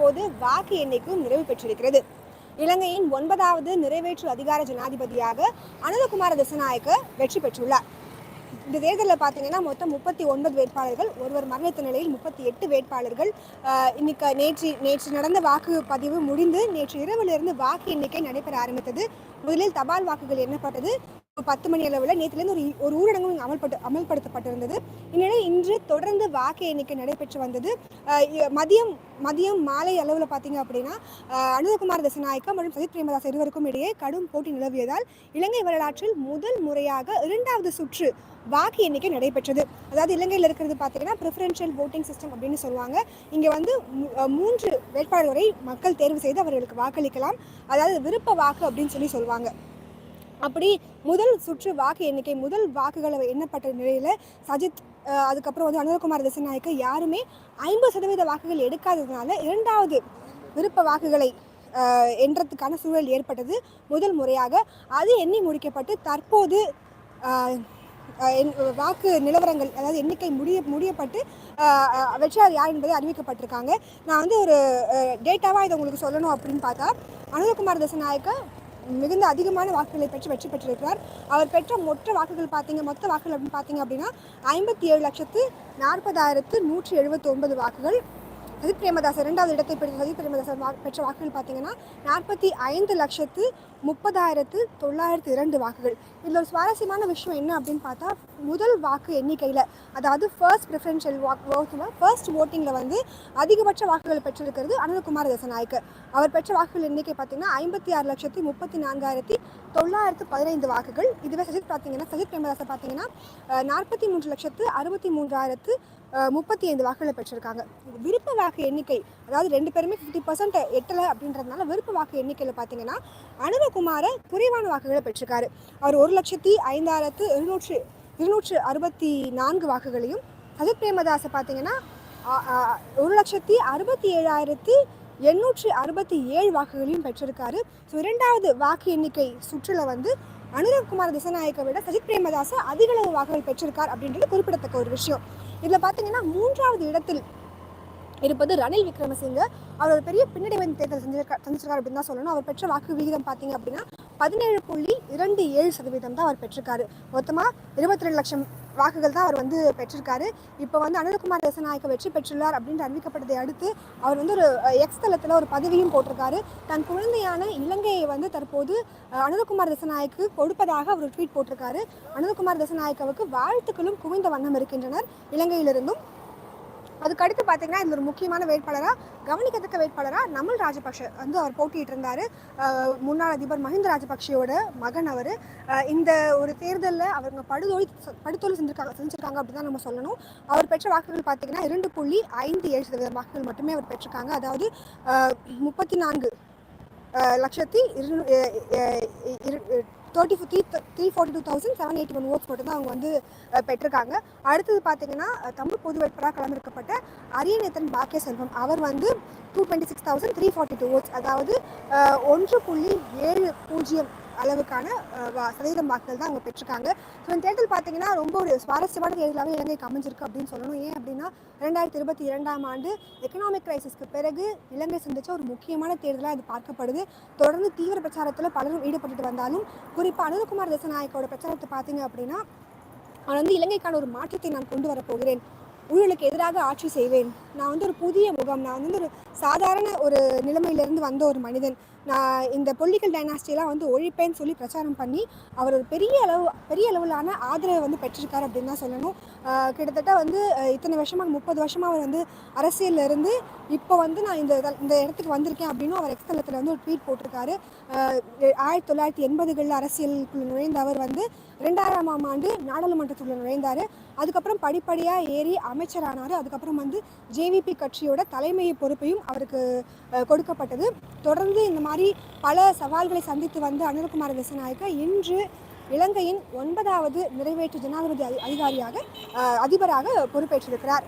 தற்போது வாக்கு எண்ணிக்கையும் நிறைவு பெற்றிருக்கிறது. இலங்கையின் ஒன்பதாவது நிறைவேற்று அதிகார ஜனாதிபதியாக அனந்தகுமார திசநாயக்க வெற்றி பெற்றுள்ளார். இந்த தேர்தலில் பார்த்தீங்கன்னா மொத்தம் முப்பத்தி ஒன்பது வேட்பாளர்கள் ஒருவர் மரணித்த நிலையில் முப்பத்தி எட்டு வேட்பாளர்கள் இன்னைக்கு நேற்று நேற்று நடந்த வாக்குப்பதிவு முடிந்து நேற்று இரவிலிருந்து வாக்கு எண்ணிக்கை நடைபெற ஆரம்பித்தது. முதலில் தபால் வாக்குகள் எண்ணப்பட்டது. பத்து மணி அளவில் நேற்றுலேருந்து ஒரு ஒரு ஊரடங்கு அமல்பட்டு அமல்படுத்தப்பட்டிருந்தது. இந்நிலையில் இன்று தொடர்ந்து வாக்கு எண்ணிக்கை நடைபெற்று வந்தது. மதியம் மதியம் மாலை அளவில் பார்த்தீங்க அப்படின்னா அனுதகுமார் தசநாயக்கம் மற்றும் சஜித் பிரேமதாஸ் இருவருக்கும் இடையே கடும் போட்டி நிலவியதால் இலங்கை வரலாற்றில் முதல் முறையாக இரண்டாவது சுற்று வாக்கு எண்ணிக்கை நடைபெற்றது. அதாவது இலங்கையில் இருக்கிறது பார்த்தீங்கன்னா ப்ரிஃபரன்ஷியல் ஓட்டிங் சிஸ்டம் அப்படின்னு சொல்லுவாங்க. இங்கே வந்து மூன்று வேட்பாளரை மக்கள் தேர்வு செய்து அவர்களுக்கு வாக்களிக்கலாம். அதாவது விருப்ப வாக்கு அப்படின்னு சொல்லி சொல்லுவாங்க. அப்படி முதல் சுற்று வாக்கு எண்ணிக்கை முதல் வாக்குகளை எண்ணப்பட்ட நிலையில் சஜித் அதுக்கப்புறம் வந்து அனுரகுமார் திசநாயக்க யாருமே ஐம்பது சதவீத வாக்குகள் எடுக்காததுனால இரண்டாவது விருப்ப வாக்குகளை என்றதுக்கான எண்றதுக்கான சூழல் ஏற்பட்டது முதல் முறையாக. அது எண்ணி முடிக்கப்பட்டு தற்போது வாக்கு நிலவரங்கள் அதாவது எண்ணிக்கை முடிய முடியப்பட்டு வெற்றியாளர் யார் என்பதை அறிவிக்கப்பட்டிருக்காங்க. நான் வந்து ஒரு டேட்டாவாக இதை உங்களுக்கு சொல்லணும் அப்படின்னு பார்த்தா அனுரகுமார் தசநாயக்க மிகுந்த அதிகமான வாக்குகளை பெற்று வெற்றி பெற்றிருக்கிறார். அவர் பெற்ற மொத்த வாக்குகள் பார்த்தீங்க மொத்த வாக்குகள் அப்படின்னு பார்த்தீங்க அப்படின்னா ஐம்பத்தி ஏழு லட்சத்து நாற்பதாயிரத்து நூற்றி எழுபத்தி ஒன்பது வாக்குகள். சஜித் பிரேமதாஸ் இரண்டாவது இடத்தை பெற்ற சஜித் பிரேமதாஸ் பெற்ற வாக்குகள் பார்த்தீங்கன்னா நாற்பத்தி ஐந்து லட்சத்து முப்பதாயிரத்து தொள்ளாயிரத்து இரண்டு வாக்குகள். இதில் ஒரு சுவாரஸ்யமான விஷயம் என்ன அப்படின்னு பார்த்தா முதல் வாக்கு எண்ணிக்கையில் அதாவது ஃபர்ஸ்ட் ப்ரிஃபரன்ஷியல் வாக் ஓட்டில் ஃபர்ஸ்ட் ஓட்டிங்கில் வந்து அதிகபட்ச வாக்குகள் பெற்றிருக்கிறது அனந்தகுமார் தசநாயக்க அவர் பெற்ற வாக்குகள் எண்ணிக்கை பார்த்தீங்கன்னா ஐம்பத்தி ஆறு லட்சத்தி முப்பத்தி நான்காயிரத்தி தொள்ளாயிரத்து பதினைந்து வாக்குகள். இதுவே சஜித் பார்த்தீங்கன்னா சஜித் பிரேமதாசை பார்த்தீங்கன்னா நாற்பத்தி மூன்று லட்சத்து அறுபத்தி மூன்றாயிரத்து முப்பத்தி ஐந்து வாக்குகளை பெற்றிருக்காங்க. விருப்ப வாக்கு எண்ணிக்கை அதாவது ரெண்டு பேருமே ஃபிஃப்டி பர்சன்ட் எட்டலை அப்படின்றதுனால விருப்ப வாக்கு எண்ணிக்கையில் பார்த்தீங்கன்னா அனுபகுமாரை குறைவான வாக்குகளை பெற்றிருக்காரு. அவர் ஒரு லட்சத்தி ஐந்தாயிரத்து இருநூற்று இருநூற்று அறுபத்தி நான்கு வாக்குகளையும் சஜித் பிரேமதாஸை பார்த்தீங்கன்னா ஒரு லட்சத்தி அறுபத்தி ஏழாயிரத்தி எண்ணூற்றி அறுபத்தி ஏழு வாக்குகளையும் பெற்றிருக்காரு. ஸோ இரண்டாவது வாக்கு எண்ணிக்கை சுற்றில் வந்து அனுரகுமார் திசநாயக்கை விட சஜித் பிரேமதாச அதிகளவு வாக்குகள் பெற்றிருக்கார் அப்படின்றது குறிப்பிடத்தக்க ஒரு விஷயம். இதில் பார்த்தீங்கன்னா மூன்றாவது இடத்தில் இருப்பது ரணில் விக்ரமசிங்க. அவர் ஒரு பெரிய பின்னடைவன் தேர்தல் செஞ்சிருக்கா செஞ்சிருக்காரு அப்படின்னு தான் சொல்லணும். அவர் பெற்ற வாக்கு விகிதம் பார்த்தீங்க அப்படின்னா பதினேழு புள்ளி இரண்டு ஏழு சதவீதம் தான் அவர் பெற்றிருக்காரு. மொத்தமாக இருபத்தி ரெண்டு லட்சம் வாக்குகள் தான் அவர் வந்து பெற்றிருக்காரு. இப்போ வந்து அனுரகுமார் தேசநாயக்க வெற்றி பெற்றுள்ளார் அப்படின்னு அறிவிக்கப்பட்டதை அடுத்து அவர் வந்து ஒரு எக்ஸ் தளத்தில் ஒரு பதவியும் போட்டிருக்காரு. தன் குழந்தையான இலங்கையை வந்து தற்போது அனுரகுமார் தேசநாயக்கு கொடுப்பதாக அவர் ட்வீட் போட்டிருக்காரு. அனுரகுமார் தேசநாயக்கவுக்கு வாழ்த்துக்களும் குவிந்த வண்ணம் இருக்கின்றனர். இலங்கையிலிருந்தும் அதுக்கு அடுத்து பார்த்தீங்கன்னா இந்த ஒரு முக்கியமான வேட்பாளராக கவனிக்கத்தக்க வேட்பாளராக நமல் ராஜபக்ஷ வந்து அவர் போட்டிட்டு இருந்தார். முன்னாள் அதிபர் மஹிந்த ராஜபக்ஷயோட மகன் அவர். இந்த ஒரு தேர்தலில் அவங்க படுதோழி படுதோல்வி செஞ்சிருக்காங்க செஞ்சிருக்காங்க அப்படி தான் நம்ம சொல்லணும். அவர் பெற்ற வாக்குகள் பார்த்தீங்கன்னா இரண்டு புள்ளி ஐந்து ஏழு சதவீத வாக்குகள் மட்டுமே அவர் பெற்றிருக்காங்க. அதாவது முப்பத்தி நான்கு லட்சத்தி இரு thirty three three forty two thousand seven eighty one votes மட்டும் தான் அவங்க வந்து பெற்றிருக்காங்க. அடுத்தது பார்த்தீங்கன்னா தமிழ் பொது வேட்பாளராக களமிறக்கப்பட்ட அரியநேத்தன் பாக்கிய செல்வம் அவர் வந்து two twenty six thousand three forty two votes அதாவது ஒன்று புள்ளி ஏழு பூஜ்ஜியம் அளவுக்கான அஹ், சதவீதம் வாக்குகள் தான் அவங்க பெற்றிருக்காங்க. ஸோ இந்த தேர்தல் பார்த்தீங்கன்னா ரொம்ப ஒரு சுவாரஸ்யமான தேர்தலாகவே இலங்கைக்கு அமைஞ்சிருக்கு அப்படின்னு சொல்லணும். ஏன் அப்படின்னா ரெண்டாயிரத்தி இருபத்தி இரண்டாம் ஆண்டு எக்கனாமிக் கிரைசிஸ்க்கு பிறகு இலங்கை சந்திச்ச ஒரு முக்கியமான தேர்தலாக இது பார்க்கப்படுது. தொடர்ந்து தீவிர பிரச்சாரத்தில் பலரும் ஈடுபட்டுட்டு வந்தாலும் குறிப்பாக அனுதகுமார் தசநாயக்கோட பிரச்சாரத்தை பார்த்தீங்க அப்படின்னா அவன் வந்து இலங்கைக்கான ஒரு மாற்றத்தை நான் கொண்டு வரப்போகிறேன் ஊழலுக்கு எதிராக ஆட்சி செய்வேன். நான் வந்து ஒரு புதிய முகம் நான் வந்து ஒரு சாதாரண ஒரு நிலைமையிலேருந்து வந்த ஒரு மனிதன். நான் இந்த பொலிட்டிக்கல் டைனாஸ்டியெல்லாம் வந்து ஒழிப்பேன்னு சொல்லி பிரச்சாரம் பண்ணி அவர் ஒரு பெரிய அளவு பெரிய அளவிலான ஆதரவை வந்து பெற்றிருக்கார் அப்படின்னு தான் சொல்லணும். கிட்டத்தட்ட வந்து இத்தனை வருஷமாக முப்பது வருஷமாக அவர் வந்து அரசியலில் இருந்து இப்போ வந்து நான் இந்த இந்த இடத்துக்கு வந்திருக்கேன் அப்படின்னு அவர் எக்ஸ்தலத்தில் வந்து ஒரு ட்வீட் போட்டிருக்காரு. ஆயிரத்தி தொள்ளாயிரத்தி எண்பதுகளில் அரசியலுக்குள் நுழைந்த அவர் வந்து ரெண்டாயிரமாம் ஆண்டு நாடாளுமன்றத்துக்குள்ள நுழைந்தார். அதுக்கப்புறம் படிப்படியாக ஏறி அமைச்சரானார். அதுக்கப்புறம் வந்து ஜேவிபி கட்சியோட தலைமை பொறுப்பையும் அவருக்கு கொடுக்கப்பட்டது. தொடர்ந்து இந்த மாதிரி பல சவால்களை சந்தித்து வந்த அனில்குமார் விசநாயக்க இன்று இலங்கையின் ஒன்பதாவது நிறைவேற்று ஜனாதிபதி அதி- அதிகாரியாக அதிபராக பொறுப்பேற்றிருக்கிறார்.